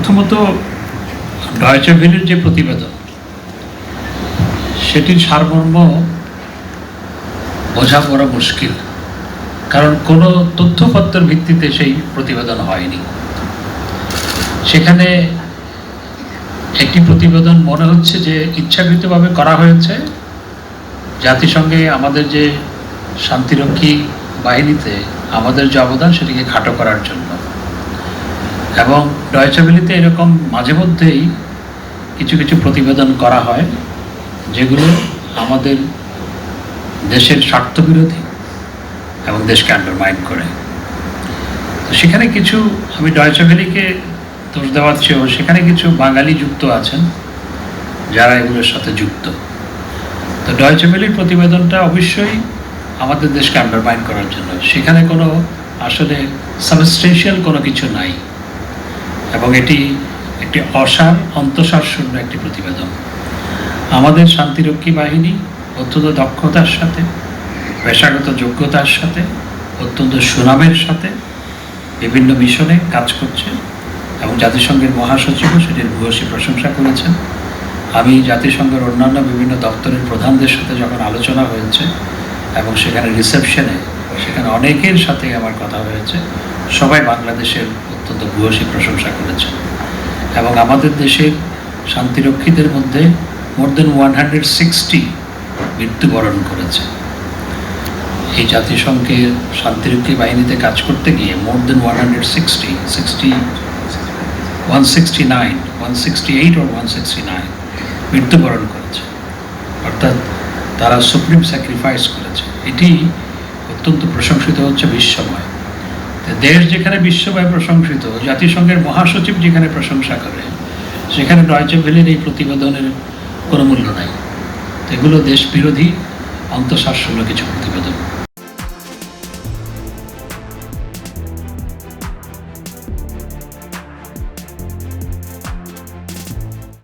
প্রথমত ডয়চে ভেলের যে প্রতিবেদন, সেটির সারমর্ম বোঝা বড় মুশকিল, কারণ কোনো তথ্যপত্রের ভিত্তিতে সেই প্রতিবেদন হয়নি। সেখানে একটি প্রতিবেদন মনে হচ্ছে যে ইচ্ছাকৃতভাবে করা হয়েছে। জাতিসংঘে আমাদের যে শান্তিরক্ষী বাহিনীতে আমাদের যে অবদান, সেটিকে খাটো করার জন্য। এবং ডয়চাবেলিতে এরকম মাঝে মধ্যেই কিছু কিছু প্রতিবেদন করা হয়, যেগুলো আমাদের দেশের স্বার্থবিরোধী এবং দেশকে আন্ডারমাইন করে। তো সেখানে কিছু, আমি ডয়চাবেলিকে দোষ দেওয়ার চেয়েও সেখানে কিছু বাঙালি যুক্ত আছেন, যারা এগুলোর সাথে যুক্ত। তো ডয়চেভেলির প্রতিবেদনটা অবশ্যই আমাদের দেশকে আন্ডারমাইন করার জন্য। সেখানে কোনো আসলে সাবস্টেন্সিয়াল কোনো কিছু নাই। এবং এটি একটি অসার, অন্তঃসার শূন্য একটি প্রতিবেদন। আমাদের শান্তিরক্ষী বাহিনী অত্যন্ত দক্ষতার সাথে, পেশাগত যোগ্যতার সাথে, অত্যন্ত সুনামের সাথে বিভিন্ন মিশনে কাজ করছে এবং জাতিসংঘের মহাসচিবও সেটির ভূয়সী প্রশংসা করেছেন। আমি জাতিসংঘের অন্যান্য বিভিন্ন দপ্তরের প্রধানদের সাথে যখন আলোচনা হয়েছে এবং সেখানে রিসেপশনে সেখানে অনেকের সাথে আমার কথা হয়েছে, সবাই বাংলাদেশের অত্যন্ত ভূয়সী প্রশংসা করেছেন এবং আমাদের দেশের শান্তিরক্ষীদের মধ্যে more than one hundred sixty মৃত্যুবরণ করেছে। এই জাতিসংঘের শান্তিরক্ষী বাহিনীতে কাজ করতে গিয়ে more than one hundred sixty sixty one sixty nine one sixty eight or one sixty nine মৃত্যুবরণ করেছে। অর্থাৎ তারা সুপ্রিম স্যাক্রিফাইস করেছে। এটি অত্যন্ত প্রশংসিত হচ্ছে বিশ্বময়। দেশ যেখানে বিশ্বব্যাপী প্রশংসিত, জাতিসংঘের মহাসচিব যেখানে প্রশংসা করে, সেখানে ডয়চে ভেলের এই প্রতিবেদনের কোনো মূল্য নাই। এগুলো দেশ বিরোধী কিছু প্রতিবেদন।